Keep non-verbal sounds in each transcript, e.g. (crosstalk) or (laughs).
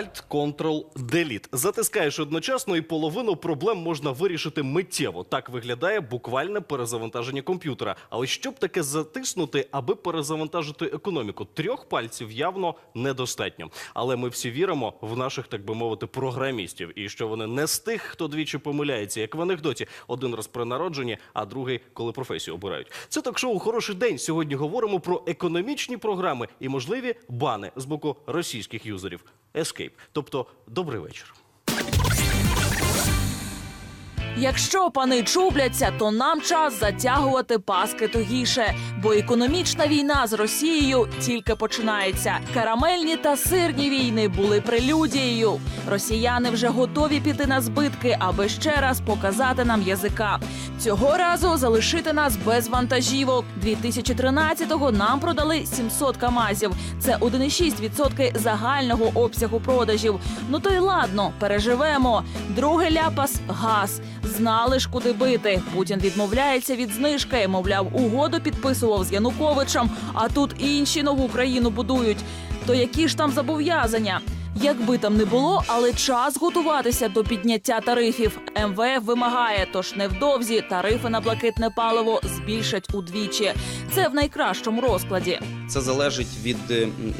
Alt, Ctrl, Delete. Затискаєш одночасно, і половину проблем можна вирішити миттєво. Так виглядає буквальне перезавантаження комп'ютера. А ось щоб таке затиснути, аби перезавантажити економіку, трьох пальців явно недостатньо. Але ми всі віримо в наших, так би мовити, програмістів, і що вони не з тих, хто двічі помиляється, як в анекдоті. Один раз при народженні, а другий, коли професію обирають. Це ток-шоу Хороший день. Сьогодні говоримо про економічні програми і можливі бани з боку російських юзерів. Escape. Тобто, добрий вечір. Якщо пани чубляться, то нам час затягувати паски тугіше, бо економічна війна з Росією тільки починається. Карамельні та сирні війни були прелюдією. Росіяни вже готові піти на збитки, аби ще раз показати нам язика. Цього разу залишити нас без вантажівок. 2013-го нам продали 700 камазів. Це 1,6% загального обсягу продажів. Ну то й ладно, переживемо. Другий ляпас газ. Знали ж, куди бити. Путін відмовляється від знижки. Мовляв, угоду підписував з Януковичем, а тут інші нову країну будують. То які ж там зобов'язання? Якби там не було, але час готуватися до підняття тарифів. МВФ вимагає, тож невдовзі тарифи на блакитне паливо збільшать удвічі. Це в найкращому розкладі. Це залежить від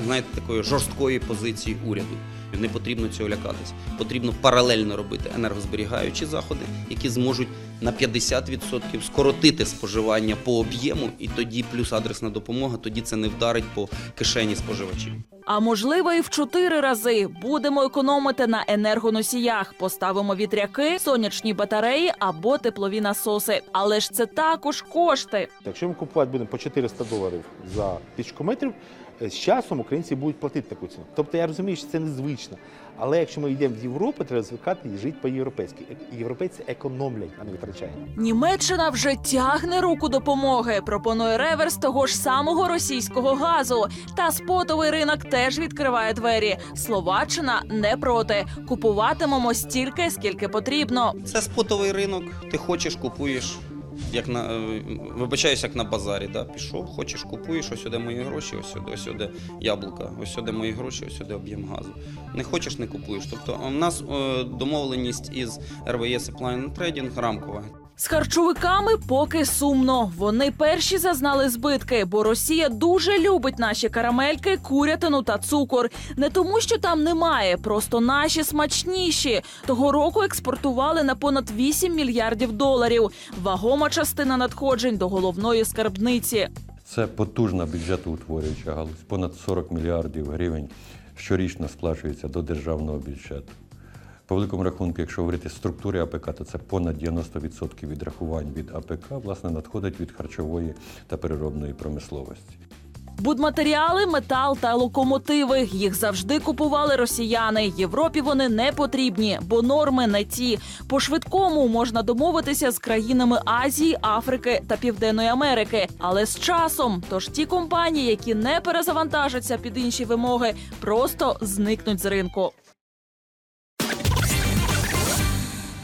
знаєте, такої жорсткої позиції уряду. Не потрібно цього лякатись. Потрібно паралельно робити енергозберігаючі заходи, які зможуть на 50% скоротити споживання по об'єму, і тоді плюс адресна допомога. Тоді це не вдарить по кишені споживачів. А можливо, і в чотири рази будемо економити на енергоносіях. Поставимо вітряки, сонячні батареї або теплові насоси. Але ж це також кошти. Якщо ми купувати будемо по 400 доларів за тисячу метрів, е, з часом українці будуть платити таку ціну. Тобто я розумію, що це незвично. Але якщо ми йдемо в Європу, треба звикати і жити по-європейськи. Е- Європейці економлять, а не витрачають. Німеччина вже тягне руку допомоги. Пропонує реверс того ж самого російського газу. Та спотовий ринок теж відкриває двері. Словаччина не проти. Купуватимемо стільки, скільки потрібно. Це спотовий ринок. Ти хочеш, купуєш. Як на е, вибачаюсь, як на базарі, да? пішов, хочеш, купуєш, ось сюди мої гроші, ось сюди, ось сюди яблука, ось сюди мої гроші, ось сюди об'єм газу. Не хочеш, не купуєш. Тобто у нас е, домовленість із RWE Supply and Trading рамкова. З харчовиками поки сумно. Вони перші зазнали збитки, бо Росія дуже любить наші карамельки, курятину та цукор. Не тому, що там немає, просто наші смачніші. Того року експортували на понад 8 мільярдів доларів. Вагома частина надходжень до головної скарбниці. Це потужна бюджетоутворююча галузь. Понад 40 мільярдів гривень щорічно сплачується до державного бюджету. По великому рахунку, якщо говорити структури АПК, то це понад 90% відрахувань від АПК власне надходить від харчової та переробної промисловості. Будматеріали, метал та локомотиви. Їх завжди купували росіяни. Європі вони не потрібні, бо норми не ті. По швидкому можна домовитися з країнами Азії, Африки та Південної Америки. Але з часом, тож ті компанії, які не перезавантажаться під інші вимоги, просто зникнуть з ринку.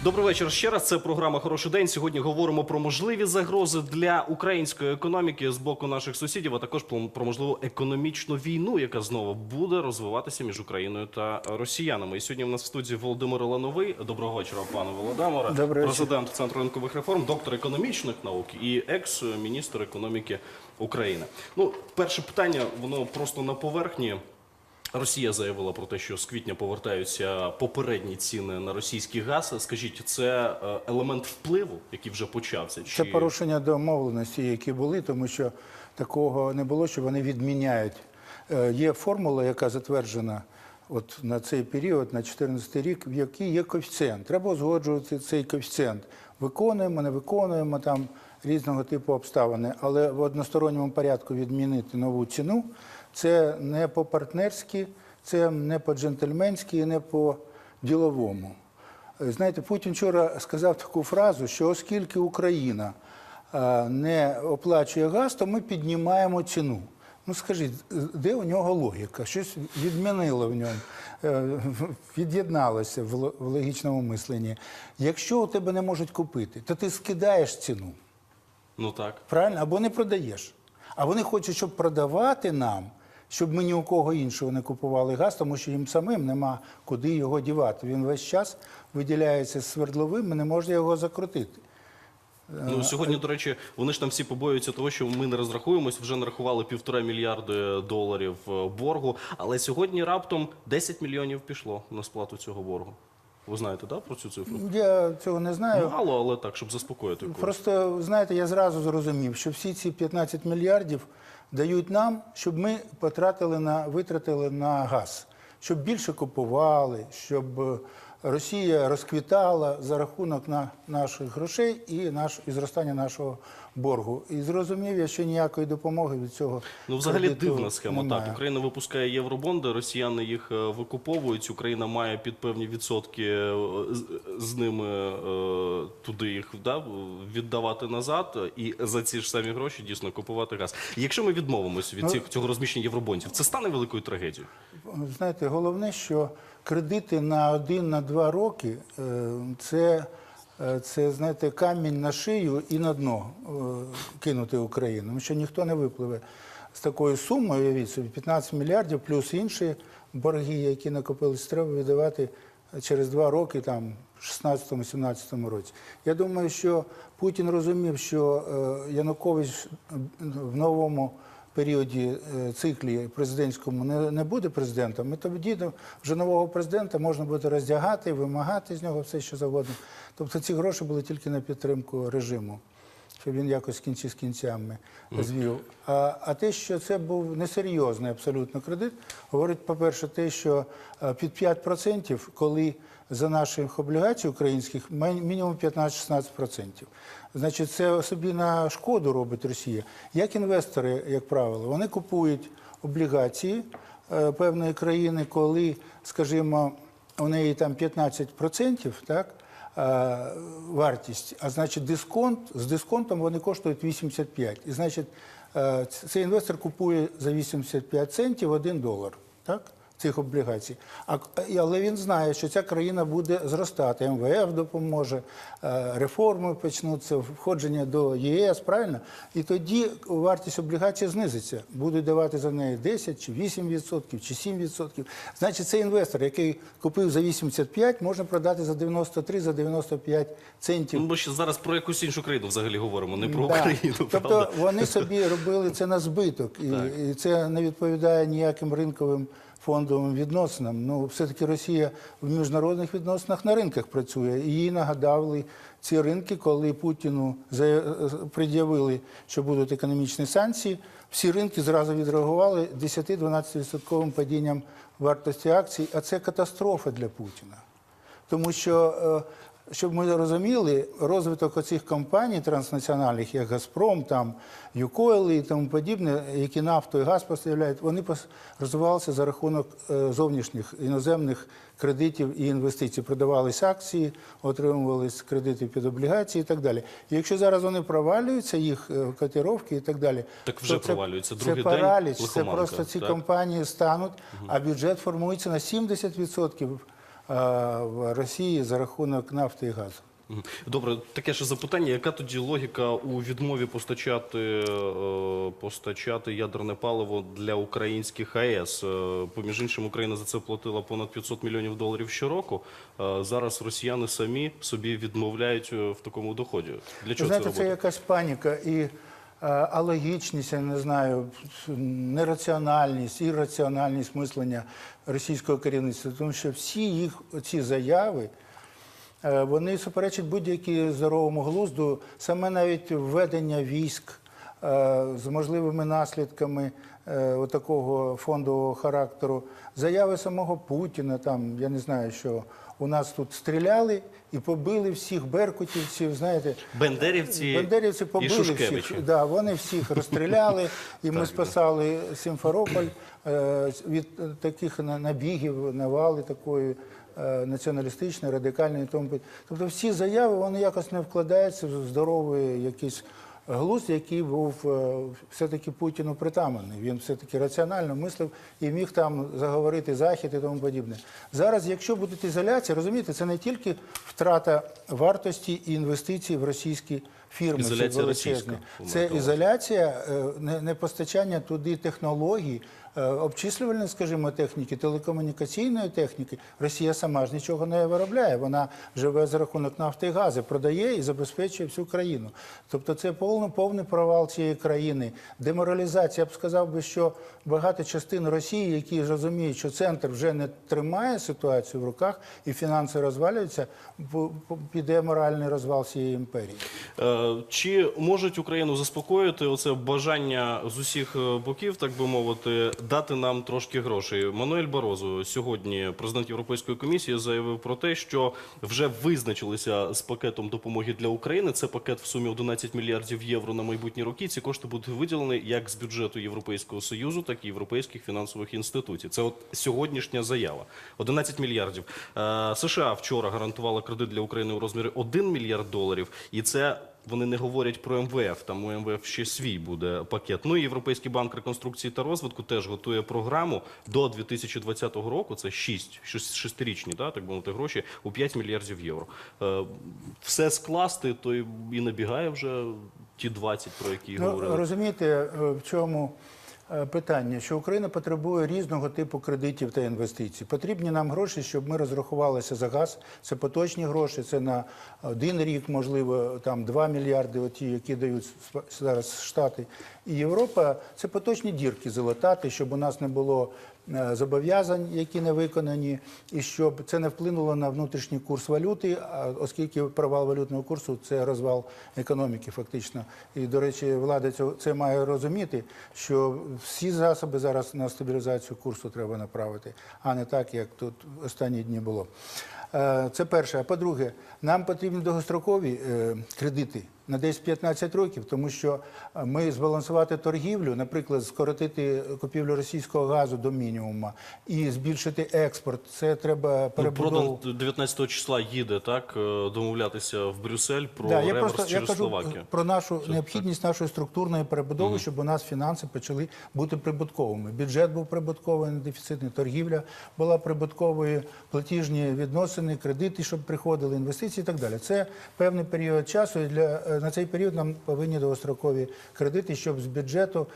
Добрий вечір ще раз. Це програма Хороший день. Сьогодні говоримо про можливі загрози для української економіки з боку наших сусідів, а також про можливу економічну війну, яка знову буде розвиватися між Україною та росіянами. І сьогодні в нас в студії Володимир Лановий. Доброго вечора, пане Володимире. Доброго президент центру ринкових реформ, доктор економічних наук і екс-міністр економіки України. Ну, перше питання, воно просто на поверхні. Росія заявила про те, що з квітня повертаються попередні ціни на російський газ. Скажіть, це е, елемент впливу, який вже почався? Це порушення домовленості, які були, тому що такого не було, що вони відміняють. Е, Є формула, яка затверджена от на цей період, на 2014 рік, в якій є коефіцієнт. Треба узгоджувати цей коефіцієнт. Виконуємо, не виконуємо там різного типу обставини, але в односторонньому порядку відмінити нову ціну це не по-партнерськи, це не по-джентльменськи і не по-діловому. Е, Знаєте, Путін вчора сказав таку фразу, що оскільки Україна е, не оплачує газ, то ми піднімаємо ціну. Ну скажіть, де у нього логіка? Щось відмінило в ньому, е, від'єдналося в логічному мисленні. Якщо у тебе не можуть купити, то ти скидаєш ціну, Ну так. правильно? Або не продаєш. А вони хочуть, щоб продавати нам щоб ми ні у кого іншого не купували газ, тому що їм самим нема куди його дівати. Він весь час виділяється свердловим, і не можна його закрутити. Ну сьогодні, до речі, вони ж там всі побоюються того, що ми не розрахуємось. Вже нарахували півтора мільярди доларів е, боргу. Але сьогодні раптом 10 мільйонів пішло на сплату цього боргу. Ви знаєте, так, про цю цифру? Я цього не знаю. Мало, але так, щоб заспокоїти. когось. Просто знаєте, я зразу зрозумів, що всі ці 15 мільярдів дають нам, щоб ми потратили на витратили на газ, щоб більше купували, щоб е, Росія розквітала за рахунок на наших грошей і наш і зростання нашого боргу. І зрозумів я, що ніякої допомоги від цього Ну, взагалі дивна схема. немає. Так, Україна випускає євробонди, росіяни їх е, викуповують. Україна має під певні відсотки е, з, з ними е, туди їх да, віддавати назад, і за ці ж самі гроші дійсно купувати газ. Якщо ми відмовимося від Ну, цих цього розміщення євробондів, це стане великою трагедією. Знаєте, головне, що кредити на один, на два роки е, це, е, це знаєте, камінь на шию і на дно е, кинути Україну. Тому що ніхто не випливе з такою сумою, уявіть собі, 15 мільярдів плюс інші борги, які накопились, треба віддавати через два роки, там, в 16-17 році. Я думаю, що Путін розумів, що Янукович в новому періоді е, циклі президентському не, не буде президентом, і тоді вже нового президента можна буде роздягати, вимагати з нього все, що завгодно. Тобто ці гроші були тільки на підтримку режиму, щоб він якось кінці з кінцями звів. А, а те, що це був несерйозний абсолютно кредит, говорить, по-перше, те, що е, під 5%, коли за наших облігацій українських мінімум 15-16%. Значить, це собі на шкоду робить Росія. Як інвестори, як правило, вони купують облігації е, певної країни, коли, скажімо, у неї там 15%, так, е, вартість, а значить дисконт, з дисконтом вони коштують 85. І значить, е, цей інвестор купує за 85 центів 1 долар. Так? Цих облігацій, а але він знає, що ця країна буде зростати. МВФ допоможе, е, реформи почнуться, входження до ЄС, правильно? І тоді вартість облігацій знизиться. Будуть давати за неї 10 чи 8 відсотків, чи 7 відсотків. Значить, цей інвестор, який купив за 85, можна продати за 93, за 95 центів. Ну, Ми ще зараз про якусь іншу країну взагалі говоримо, не про Да. Україну. Тобто правда? вони собі робили це на збиток, і, і це не відповідає ніяким ринковим фондовим відносинам. Ну, все-таки Росія в міжнародних відносинах на ринках працює. Їй нагадали ці ринки, коли Путіну за- пред'явили, що будуть економічні санкції. Всі ринки зразу відреагували 10-12% падінням вартості акцій, а це катастрофа для Путіна. Тому що, е, щоб ми розуміли, розвиток оцих компаній транснаціональних, як Газпром, там Юкойл і тому подібне, які нафту і газ поставляють, вони розвивалися за рахунок е, зовнішніх іноземних кредитів і інвестицій. Продавались акції, отримувались кредити під облігації і так далі. І якщо зараз вони провалюються, їх е, котировки і так далі, Так вже то це, провалюються. Другий це день параліч, це просто ці так? компанії стануть, а бюджет формується на 70% а, в Росії за рахунок нафти і газу. Добре, таке ще запитання. Яка тоді логіка у відмові постачати, е, постачати ядерне паливо для українських АЕС? Е, Поміж іншим, Україна за це платила понад 500 мільйонів доларів щороку. Е, Зараз росіяни самі собі відмовляють е, в такому доході. Для чого знаєте, це це якась паніка і алогічність, я не знаю, нераціональність, ірраціональність мислення російського керівництва, тому що всі їх ці заяви. е, Вони суперечать будь-якій здоровому глузду, саме навіть введення військ е, з можливими наслідками е, такого фондового характеру, заяви самого Путіна, там я не знаю, що у нас тут стріляли і побили всіх беркутівців. Знаєте, Бендерівці, Бандерівці і побили Шушкевичі. всіх. Да, вони всіх розстріляли, і ми спасали Сімферополь е, від е, таких на- набігів, навали такої е, націоналістичної, радикальної і тому. Тобто всі заяви вони якось не вкладаються в здоровий якийсь глузд, який був е, все-таки Путіну притаманний. Він все-таки раціонально мислив і міг там заговорити захід і тому подібне. Зараз, якщо буде ізоляція, розумієте, це не тільки втрата вартості і інвестицій в російські фірми. Ізоляція російська, Це ізоляція, е, не, постачання туди технологій, обчислювальної, скажімо, техніки, телекомунікаційної техніки, Росія сама ж нічого не виробляє. Вона живе за рахунок нафти і газу, продає і забезпечує всю країну. Тобто це повний, повний провал цієї країни. Деморалізація, я б сказав би, що багато частин Росії, які розуміють, що центр вже не тримає ситуацію в руках і фінанси розвалюються, піде моральний розвал цієї імперії. Е, Чи можуть Україну заспокоїти оце бажання з усіх е, боків, так би мовити, дати нам трошки грошей? Мануель Барозу сьогодні, президент Європейської комісії, заявив про те, що вже визначилися з пакетом допомоги для України. Це пакет в сумі 11 мільярдів євро на майбутні роки. Ці кошти будуть виділені як з бюджету Європейського союзу, так і європейських фінансових інституцій. Це от сьогоднішня заява. 11 мільярдів. Е, США вчора гарантувала кредит для України у розмірі 1 мільярд доларів, і це. Вони не говорять про МВФ, там у МВФ ще свій буде пакет. Ну і Європейський банк реконструкції та розвитку теж готує програму до 2020 року. Це 6, шестирічні, да, так би мовити, гроші у 5 мільярдів євро. Е, все скласти, то і і набігає вже ті 20, про які Ну, говорили. розумієте, е, в чому питання? Що Україна потребує різного типу кредитів та інвестицій. Потрібні нам гроші, щоб ми розрахувалися за газ. Це поточні гроші, це на один рік, можливо, там 2 мільярди, оті, які дають зараз Штати. І Європа це поточні дірки залатати, щоб у нас не було е, зобов'язань, які не виконані, і щоб це не вплинуло на внутрішній курс валюти, оскільки провал валютного курсу це розвал економіки, фактично. І, до речі, влада це має розуміти, що всі засоби зараз на стабілізацію курсу треба направити, а не так, як тут останні дні було. Е, Це перше. А по-друге, нам потрібні довгострокові е, кредити на десь 15 років, тому що е, ми збалансувати торгівлю, наприклад, скоротити купівлю російського газу до мінімуму і збільшити експорт. Це треба Ну, перебудову. Продан 19 числа їде так е, домовлятися в Брюссель про Да, я реверс просто я через кажу Словакію. про нашу необхідність нашої структурної перебудови, щоб у нас фінанси почали бути прибутковими. Бюджет був прибутковий, не дефіцитний, торгівля була прибутковою, платіжні відносини, кредити, щоб приходили, інвестиції і так далі. Це певний період часу. Для е, на цей період нам повинні довгострокові кредити, щоб з бюджету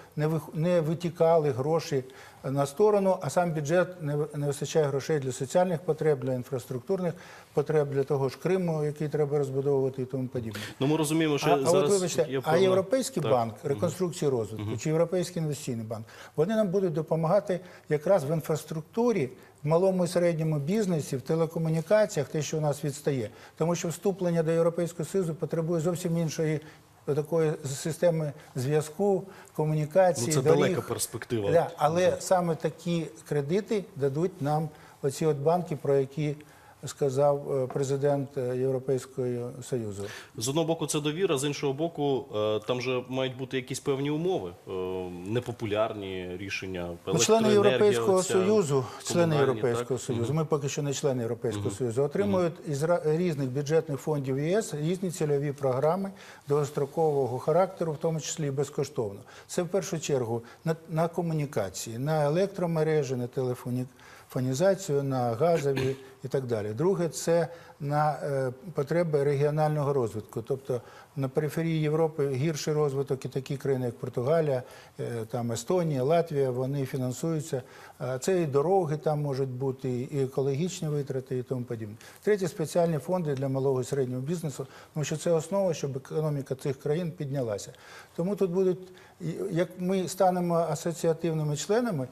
не витікали гроші на сторону, а сам бюджет не, не вистачає грошей для соціальних потреб, для інфраструктурних потреб, для того ж Криму, який треба розбудовувати і тому подібне. Ну ми розуміємо, що А, а от вибачте, є а Європейський Так. банк реконструкції і розвитку чи Європейський інвестиційний банк, вони нам будуть допомагати якраз в інфраструктурі, в малому і середньому бізнесі, в телекомунікаціях, те, що у нас відстає. Тому що вступлення до Європейського Союзу потребує зовсім іншої. Такої системи зв'язку, комунікації, Ну, це доріг. далека перспектива. Да, але саме такі кредити дадуть нам оці от банки, про які сказав е, президент е, Європейського Союзу. З одного боку, це довіра, з іншого боку, е, там же мають бути якісь певні умови, непопулярні рішення. Ну, члени Європейського оця, Союзу, члени Європейського так? Союзу, ми поки що не члени Європейського Союзу, отримують із ра- різних бюджетних фондів ЄС різні цільові програми довгострокового характеру, в тому числі і безкоштовно. Це в першу чергу на, на комунікації, на електромережі, на телефонізацію, на газові і так далі. Друге, це на е, потреби регіонального розвитку, тобто на периферії Європи гірший розвиток і такі країни, як Португалія, е, там Естонія, Латвія, вони фінансуються. Е, Це і дороги там можуть бути, і екологічні витрати, і тому подібне. Третє спеціальні фонди для малого і середнього бізнесу, тому що це основа, щоб економіка цих країн піднялася. Тому тут будуть, як ми станемо асоціативними членами,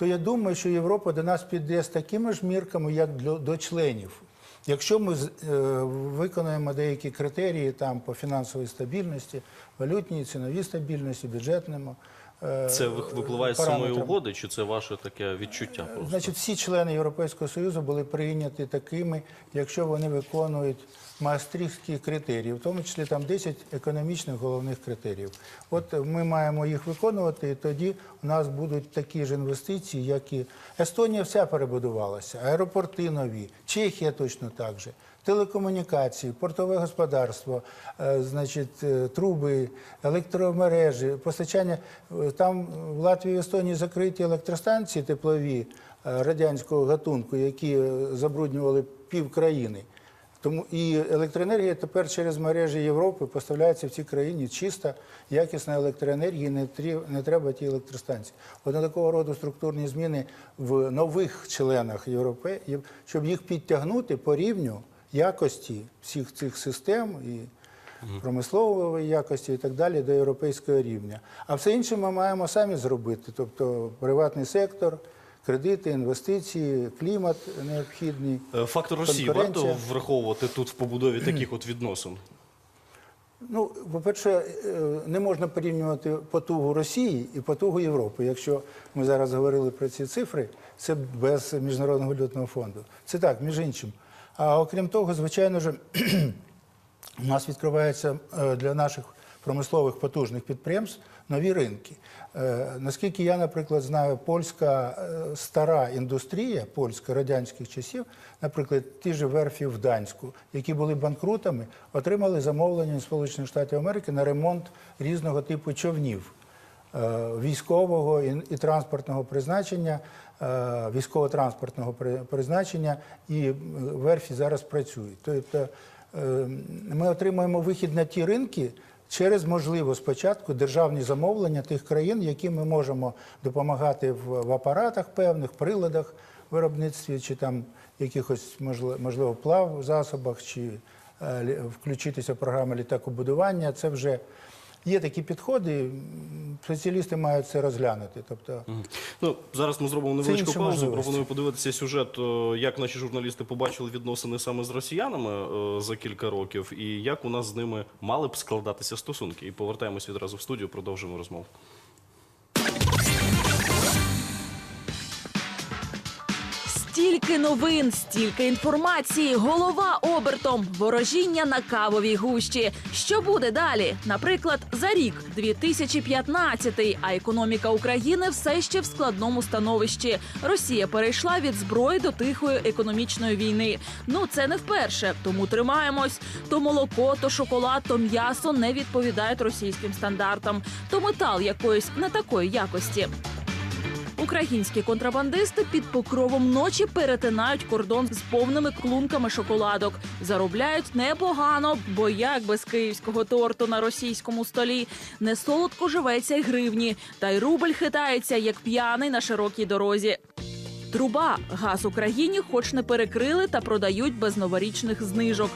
то я думаю, що Європа до нас піде з такими ж мірками, як для- до членів. Якщо ми е, виконаємо деякі критерії там по фінансовій стабільності, валютній, ціновій стабільності, бюджетному. Е, Це випливає з самої угоди, чи це ваше таке відчуття? Просто? Значить, всі члени Європейського Союзу були прийняті такими, якщо вони виконують маастрихтські критерії, в тому числі там 10 економічних головних критеріїв. От ми маємо їх виконувати, і тоді у нас будуть такі ж інвестиції, як і Естонія вся перебудувалася, аеропорти нові, Чехія точно так же. Телекомунікації, портове господарство, е, значить, е, труби, електромережі, постачання. Е, Там в Латвії і Естонії закриті електростанції теплові радянського гатунку, які забруднювали пів країни. Тому і електроенергія тепер через мережі Європи поставляється в цій країні чиста, якісна електроенергія, не, не треба ті електростанції. От такого роду структурні зміни в нових членах Європи, щоб їх підтягнути по рівню якості всіх цих систем і промислової якості і так далі до європейського рівня. А все інше ми маємо самі зробити, тобто приватний сектор. Кредити, інвестиції, клімат необхідний. Е, Фактор Росії варто враховувати тут в побудові таких от відносин. Ну, по-перше, е, не можна порівнювати потугу Росії і потугу Європи. Якщо ми зараз говорили про ці цифри, це без Міжнародного валютного фонду. Це так, між іншим. А окрім того, звичайно ж, (clears throat) у нас відкриваються е, для наших промислових потужних підприємств нові ринки. Е, Наскільки я, наприклад, знаю, польська е, стара індустрія, польська радянських часів, наприклад, ті ж верфі в Данську, які були банкрутами, отримали замовлення Сполучених Штатів Америки на ремонт різного типу човнів військового і, транспортного призначення, е, військово-транспортного призначення, і е, верфі зараз працюють. Тобто е, ми отримуємо вихід на ті ринки через, можливо, спочатку державні замовлення тих країн, які ми можемо допомагати в, в апаратах певних, приладах виробництві, чи там якихось можливо, плав засобах, чи е, включитися в програми літакобудування. Це вже Є такі підходи, спеціалісти мають це розглянути. Тобто, Ну зараз ми зробимо невеличку паузу. Пропоную подивитися сюжет, е, як наші журналісти побачили відносини саме з росіянами е, за кілька років, і як у нас з ними мали б складатися стосунки. І повертаємось відразу в студію, продовжимо розмову. Стільки новин, стільки інформації, голова обертом, ворожіння на кавовій гущі. Що буде далі? Наприклад, за рік 2015, а економіка України все ще в складному становищі. Росія перейшла від зброї до тихої економічної війни. Ну це не вперше, тому тримаємось. То молоко, то шоколад, то м'ясо не відповідають російським стандартам. То метал якоїсь не такої якості. Українські контрабандисти під покровом ночі перетинають кордон з повними клунками шоколадок. Заробляють непогано, бо як без київського торту на російському столі не солодко живеться й гривні, та й рубль хитається як п'яний на широкій дорозі. Труба газ Україні, хоч не перекрили та продають без новорічних знижок.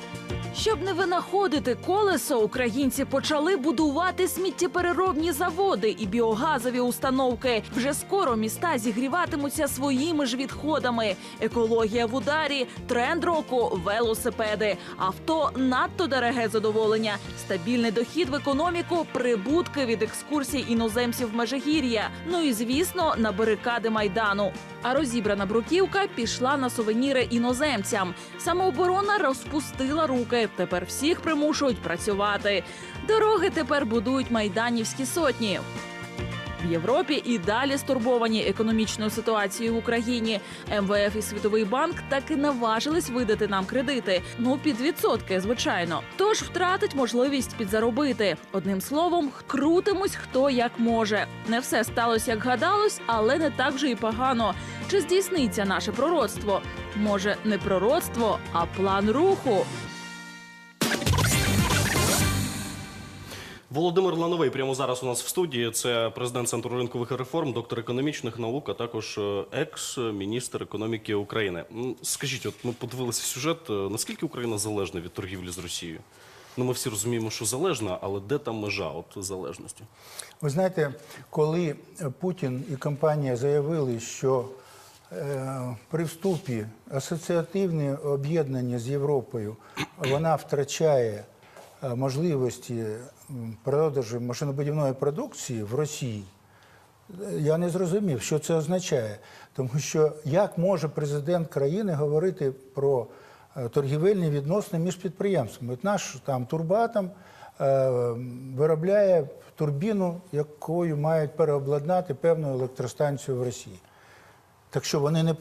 Щоб не винаходити колесо, українці почали будувати сміттєпереробні заводи і біогазові установки. Вже скоро міста зігріватимуться своїми ж відходами. Екологія в ударі, тренд року велосипеди. Авто надто дороге задоволення, стабільний дохід в економіку, прибутки від екскурсій іноземців Межигір'я. Ну і звісно, на барикади майдану. А розібрана бруківка пішла на сувеніри іноземцям. Самооборона розпустила руки. Тепер всіх примушують працювати. Дороги тепер будують майданівські сотні. В Європі і далі стурбовані економічною ситуацією в Україні. МВФ і Світовий банк так і наважились видати нам кредити. Ну під відсотки, звичайно. Тож втратить можливість підзаробити. Одним словом, крутимось хто як може. Не все сталося як гадалось, але не так же і погано. Чи здійсниться наше пророцтво? Може, не пророцтво, а план руху. Володимир Лановий прямо зараз у нас в студії. Це президент Центру ринкових реформ, доктор економічних наук, а також е, екс-міністр економіки України. Скажіть, от ми подивилися сюжет. е, Наскільки Україна залежна від торгівлі з Росією? Ну, ми всі розуміємо, що залежна, але де там межа от залежності? ви знаєте, коли Путін і компанія заявили, що е, при вступі асоціативне об'єднання з Європою вона втрачає можливості продажу машинобудівної продукції в Росії, Я не зрозумів, що це означає. Тому що як може президент країни говорити про е, торгівельні відносини між підприємствами? От наш там Турбатом е, виробляє турбіну, якою мають переобладнати певну електростанцію в Росії. Так що вони не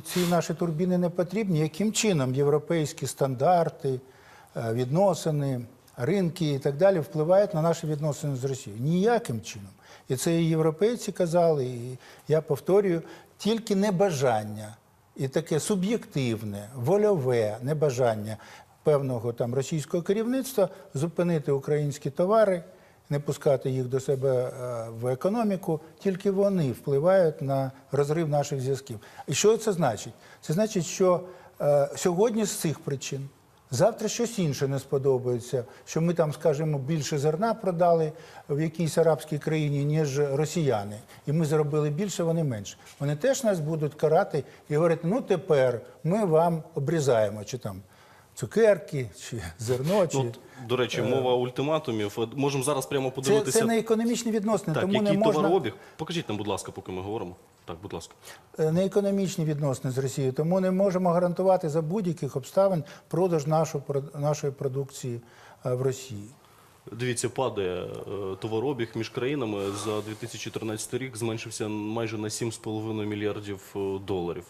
ці наші турбіни не потрібні. Яким чином європейські стандарти, е, відносини, ринки і так далі впливають на наші відносини з Росією? Ніяким чином. І це і європейці казали, і я повторюю, тільки небажання і таке суб'єктивне, вольове небажання певного там російського керівництва зупинити українські товари, не пускати їх до себе е, в економіку. Тільки вони впливають на розрив наших зв'язків. І що це значить? Це значить, що е, сьогодні з цих причин. Завтра щось інше не сподобається, що ми там, скажімо, більше зерна продали в якійсь арабській країні, ніж росіяни. І ми заробили більше, вони менше. Вони теж нас будуть карати і говорити, ну тепер ми вам обрізаємо, чи там цукерки, чи зерно, чи. Ну, до речі, мова ультиматумів. Можемо зараз прямо Це, подивитися. це не економічні відносини, так, тому який не можна товарообіг. Покажіть нам, будь ласка, поки ми говоримо. Так, будь ласка. е, не економічні відносини з Росією, тому не можемо гарантувати за будь-яких обставин продаж нашої, нашої продукції е, в Росії. Дивіться, падає товаробіг між країнами за 2013 рік зменшився майже на 7,5 мільярдів е, доларів.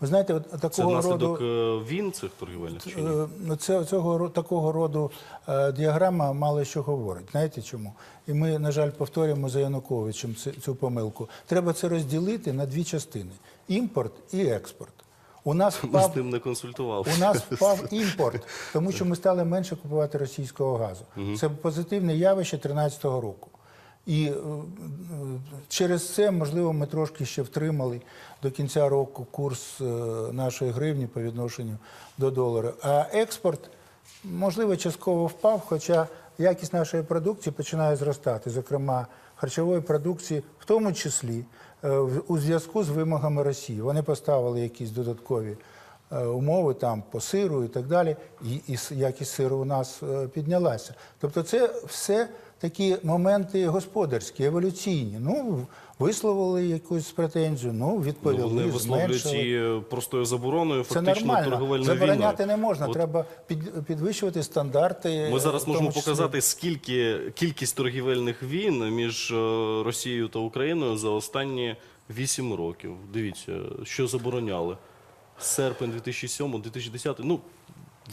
Ви знаєте, от Це такого внаслідок роду е, війн цих торгівельних чи ні? Е, ну, Це цього такого роду е, діаграма мало що говорить. Знаєте чому? І ми, на жаль, повторюємо за Януковичем цю, цю помилку. Треба це розділити на дві частини: імпорт і експорт. У нас впав з ним не консультував. у нас (laughs) впав імпорт, тому що ми стали менше купувати російського газу. Це позитивне явище 2013 року. І е, е, через це, можливо, ми трошки ще втримали до кінця року курс е, нашої гривні по відношенню до долара. А експорт, можливо, частково впав, хоча якість нашої продукції починає зростати, зокрема харчової продукції, в тому числі у зв'язку з вимогами Росії. Вони поставили якісь додаткові умови там по сиру і так далі, і, і якість сиру у нас піднялася. Тобто, це все такі моменти господарські, еволюційні. Ну, висловили якусь претензію, ну, відповіли, Ну, вони висловлюють зменшили. її простою забороною, Це фактично нормально. торговельною Забороняти війною. не можна. От Треба під, підвищувати стандарти. Ми зараз можемо числі. показати, скільки кількість торгівельних війн між е, Росією та Україною за останні 8 років. Дивіться, що забороняли. Серпень 2007, 2010. Ну,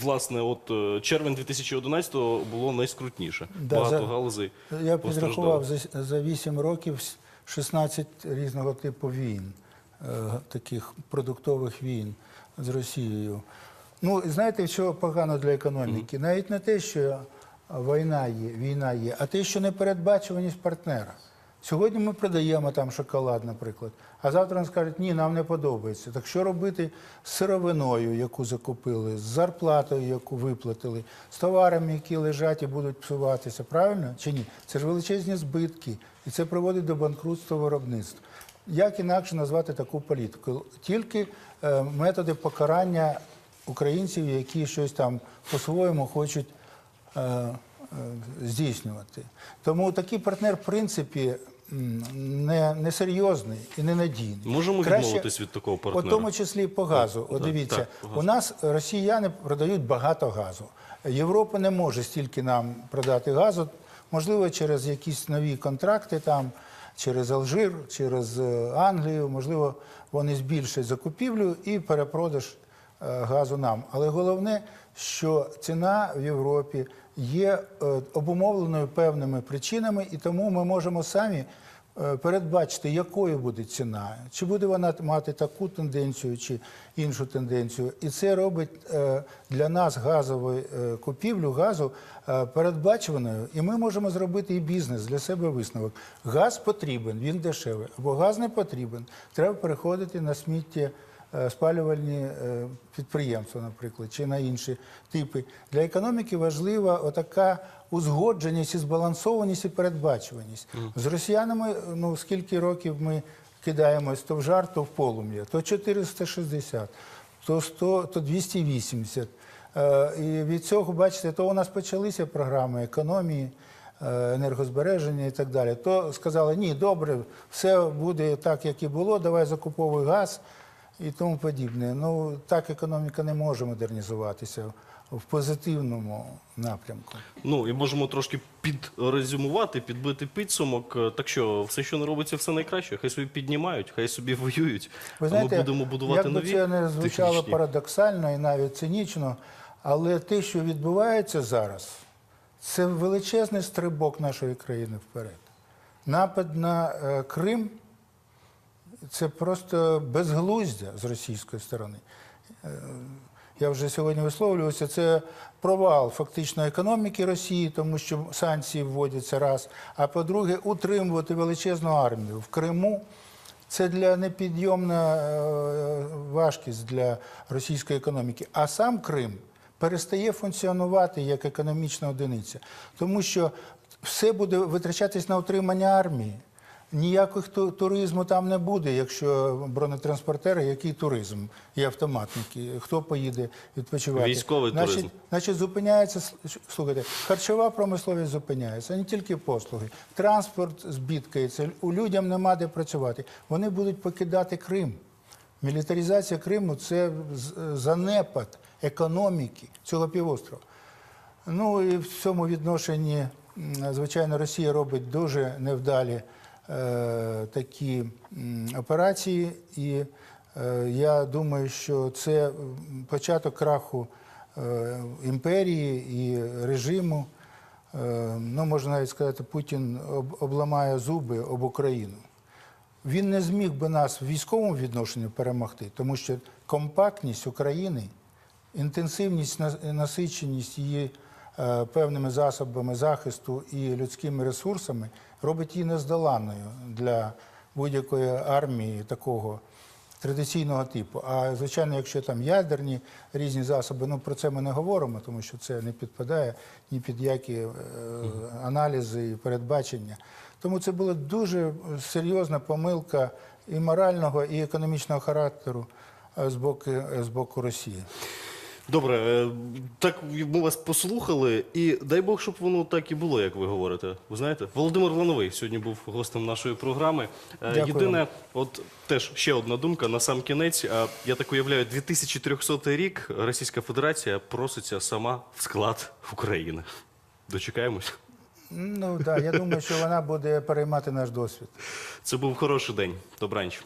власне, от е, червень 2011 було найскрутніше. Да, Багато за- галузей. Я постраждало. підрахував за, за 8 років с- 16 різного типу війн, е, таких продуктових війн з Росією. Ну, і знаєте, що погано для економіки? Навіть не те, що війна є, війна є, а те, що непередбачуваність партнера. Сьогодні ми продаємо там шоколад, наприклад, а завтра нам скажуть, ні, нам не подобається. Так що робити з сировиною, яку закупили, з зарплатою, яку виплатили, з товарами, які лежать і будуть псуватися, правильно чи ні? Це ж величезні збитки, і це приводить до банкрутства виробництва. Як інакше назвати таку політику? Тільки е, методи покарання українців, які щось там по-своєму хочуть е, е, здійснювати. Тому такий партнер, в принципі, м, не, не і не надійний. Можемо відмовитись від такого партнера? У тому числі по газу. Дивіться, так, у нас росіяни продають багато газу. Європа не може стільки нам продати газу, можливо, через якісь нові контракти там. Через Алжир, через е, Англію, можливо, вони збільшать закупівлю і перепродаж е, газу нам. Але головне, що ціна в Європі є е, обумовленою певними причинами, і тому ми можемо самі е, передбачити, якою буде ціна, чи буде вона мати таку тенденцію, чи іншу тенденцію. І це робить е, для нас газову купівлю газу передбачуваною. І ми можемо зробити і бізнес для себе висновок. Газ потрібен, він дешевий, або газ не потрібен. Треба переходити на сміття спалювальні е, підприємства, наприклад, чи на інші типи. Для економіки важлива отака узгодженість і збалансованість і передбачуваність. З росіянами, ну скільки років ми кидаємось то в жар, то в полум'я, то 460, то 100, то 280. Е, І від цього, бачите, то у нас почалися програми економії, е, енергозбереження і так далі. То сказали, ні, добре, все буде так, як і було, давай закуповуй газ і тому подібне. Ну, так економіка не може модернізуватися в позитивному напрямку. Ну і можемо трошки підрезюмувати, підбити підсумок. Е, Так що все, що не робиться, все найкраще. Хай собі піднімають, хай собі (laughs) воюють. Ви а ми будемо будувати як би нові. це не звучало технічні. парадоксально і навіть цинічно, але те, що відбувається зараз, це величезний стрибок нашої країни вперед. Напад на е, Крим це просто безглуздя з російської сторони. Е, я вже сьогодні висловлювався, це провал фактично економіки Росії, тому що санкції вводяться раз. А по-друге, утримувати величезну армію в Криму. Це для непідйомна е, важкість для російської економіки. А сам Крим перестає функціонувати як економічна одиниця, тому що все буде витрачатись на утримання армії. Ніяких ту- туризму там не буде, якщо бронетранспортери, який туризм і автоматники. Хто поїде відпочивати? Військовий значить, туризм. Значить, зупиняється слухайте, харчова промисловість зупиняється, не тільки послуги. Транспорт збідкається, у людям нема де працювати. Вони будуть покидати Крим. Мілітаризація Криму це занепад економіки цього півострова. Ну і в цьому відношенні, звичайно, Росія робить дуже невдалі такі операції, і е, я думаю, що це початок краху е, імперії і режиму. Е, ну, можна навіть сказати, Путін обламає зуби об Україну. Він не зміг би нас в військовому відношенні перемогти, тому що компактність України, інтенсивність, насиченість її е, певними засобами захисту і людськими ресурсами робить її нездоланною для будь-якої армії такого традиційного типу. А звичайно, якщо там ядерні різні засоби, ну про це ми не говоримо, тому що це не підпадає ні під які е, аналізи і передбачення. Тому це була дуже серйозна помилка і морального, і економічного характеру е, з боку, з боку Росії. Добре, е, так ми вас послухали, і дай Бог, щоб воно так і було, як ви говорите. Ви знаєте, Володимир Лановий сьогодні був гостем нашої програми. Е, Дякую Єдине, от теж ще одна думка на сам кінець. Я так уявляю, 2300 рік Російська Федерація проситься сама в склад України. Дочекаємось. Ну так, я думаю, що вона буде переймати наш досвід. Це був хороший день. Добраніч.